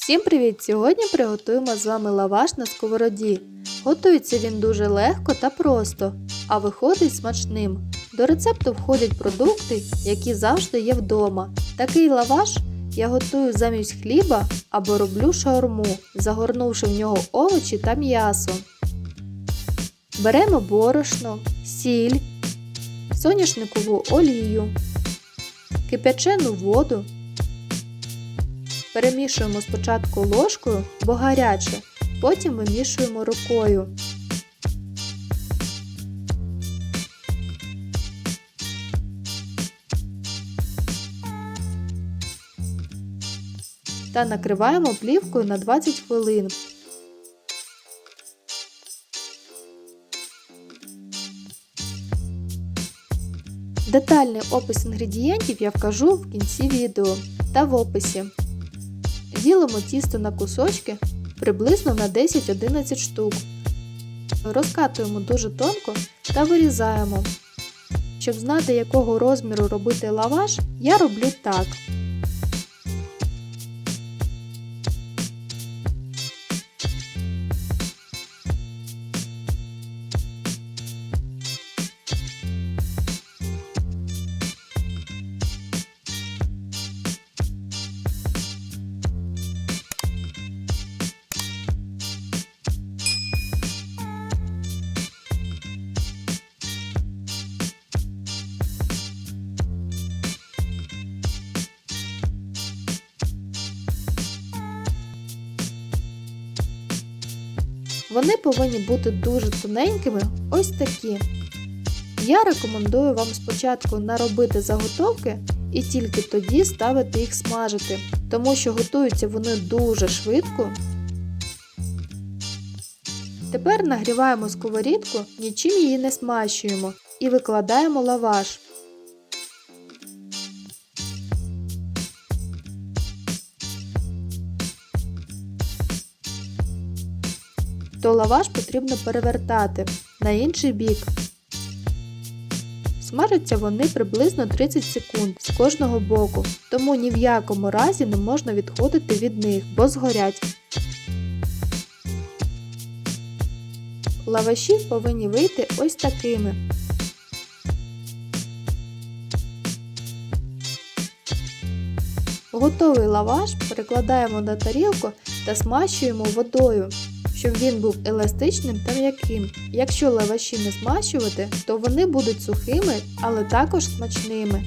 Всім привіт! Сьогодні приготуємо з вами лаваш на сковороді. Готується він дуже легко та просто, а виходить смачним. До рецепту входять продукти, які завжди є вдома. Такий лаваш я готую замість хліба або роблю шаурму, загорнувши в нього овочі та м'ясо. Беремо борошно, сіль, соняшникову олію, кип'ячену воду. Перемішуємо спочатку ложкою, бо гаряче, потім вимішуємо рукою. Та накриваємо плівкою на 20 хвилин. Детальний опис інгредієнтів я вкажу в кінці відео та в описі. Ділимо тісто на кусочки приблизно на 10-11 штук. Розкатуємо дуже тонко та вирізаємо. Щоб знати, якого розміру робити лаваш, я роблю так. Вони повинні бути дуже тоненькими, ось такі. Я рекомендую вам спочатку наробити заготовки і тільки тоді ставити їх смажити, тому що готуються вони дуже швидко. Тепер нагріваємо сковорідку, нічим її не смащуємо і викладаємо лаваш. То лаваш потрібно перевертати на інший бік. Смажаться вони приблизно 30 секунд з кожного боку, тому ні в якому разі не можна відходити від них, бо згорять. Лаваші повинні вийти ось такими. Готовий лаваш перекладаємо на тарілку та смащуємо водою щоб він був еластичним та м'яким. Якщо лаваші не змащувати, то вони будуть сухими, але також смачними.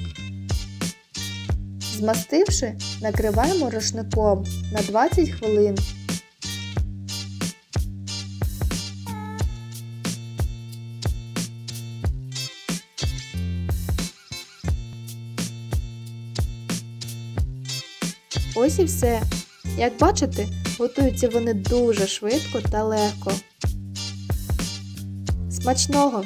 Змастивши, накриваємо рушником на 20 хвилин. Ось і все. Як бачите, готуються вони дуже швидко та легко. Смачного!